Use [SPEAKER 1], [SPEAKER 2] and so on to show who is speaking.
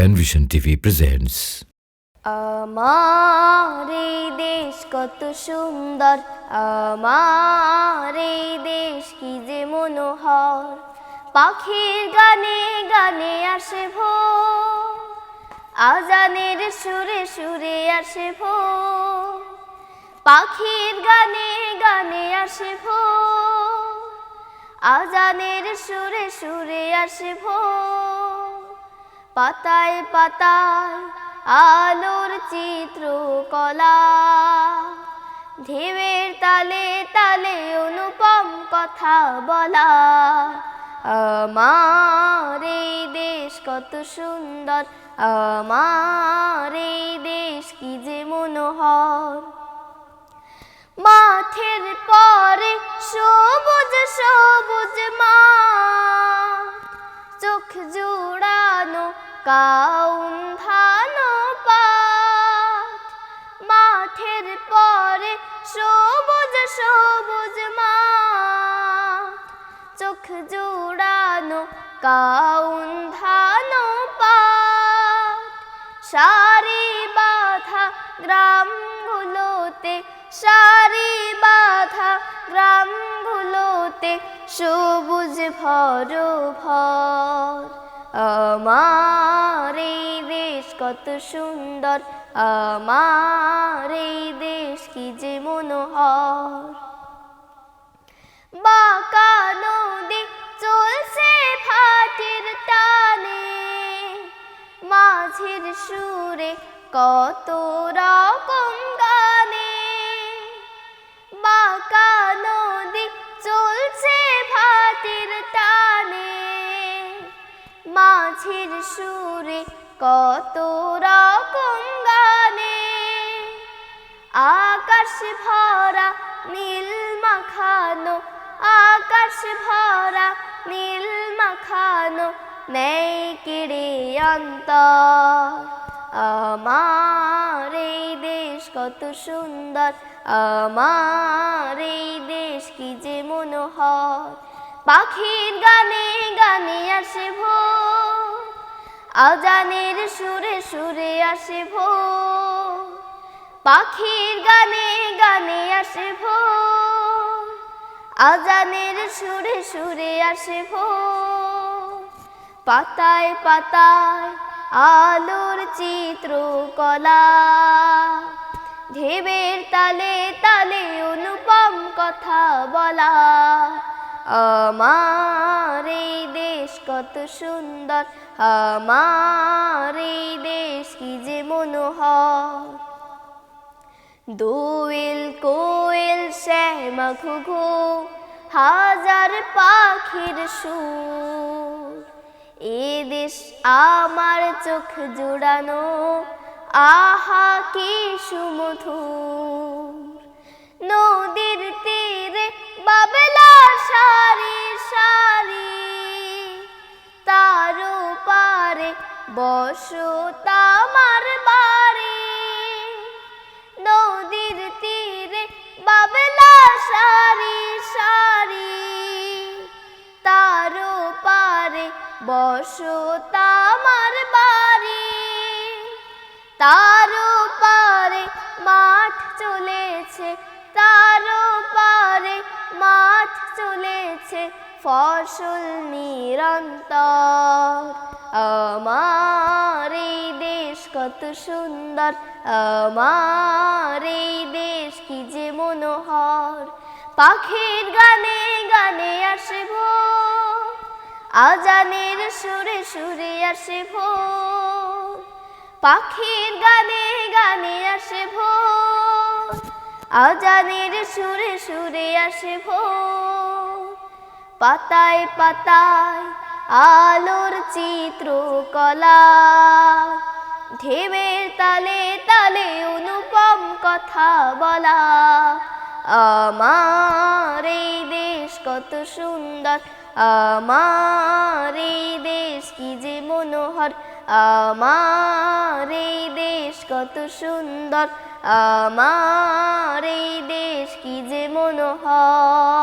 [SPEAKER 1] Panvision TV presents
[SPEAKER 2] আমার দেশ কত সুন্দর, আমার এই দেশ কি যে মনোহর। পাখির গানে গানে আসে ভোর, আজানের সুরে সুরে আসে ভোর। পাখির গানে গানে আসে ভোর, আজানের সুরে সুরে আসে ভোর। পাতায় পাতায় আলোর চিত্র কলা ঢেউয়ের তালে তালে অনুপম কথা বলা। আমার এই দেশ কত সুন্দর, আমার এই দেশ কি যে মনোহর। মাঠের পরে সবুজ সবুজ মা কাউন ধানো মাঠের পরে সবুজ সবুজ মা চোখ জুড়ানো কাউন ধানো পাট সারি বাধা গ্রামগুলোতে, সারি বাধা গ্রামগুলোতে সবুজ ভর ভর আমার কত সুন্দর। আমার এই দেশ কি যে মনোহর। বাঁকা নদী চলছে ফাটির টানে। মাঝির সুরে কত রকম গানে। বাঁকা নদী চলছে ভাটির টানে। মাঝির সুরে কত রকম গানে আকাশ ভরা নীল মাখানো, আকাশ ভরা নীল মাখানো নেই কিড়ে অন্তর। আমার এই দেশ কত সুন্দর, আমার এই দেশ কি যে মনোহর। পাখির গানে গানে আসে ভোর। আজানের সুরে সুরে আসে ভো পাখির গানে গানে আসে ভো আজানের সুরে সুরে আসে ভো পাতায় পাতায় আলোর চিত্র কলা ঢেবের তালে তালে অনুপম কথা বলা। আমার এই দেশ কত সুন্দর, আমার এই দেশ কি যে মনোহর। দোয়েল কোয়েল শ্যামা ঘুঘু, হাজার পাখির সুর। এ দেশ আমার চোখ জোড়ানো, আহা কি সুমধুর। নদীর তীরে বাবেলা সারি সারি তারও পারে বাড়ি। নদীর তীরে বাবেলা সারি সারি তারও পারে আমার বাড়ি। তারও পারে মাঠ চলেছে তারও মাঠ চলেছে ফসল নিরন্তর। আমার এই দেশ কত সুন্দর, আমার এই দেশ কি যে মনোহর। পাখির গানে গানে আসে ভোর আজানের সুরে সুরে আসে ভোর পাখির গানে গানে আসে ভোর আজানের সুরে সুরে আসে ভোর। পাতায় পাতায় আলোর চিত্র কলা ঢেবের তালে তালে অনুপম কথা বলা। আমার এই দেশ কত সুন্দর, আমার মনোহর আমার এই দেশ কত সুন্দর। আমার এই দেশ কি যে মনোহর।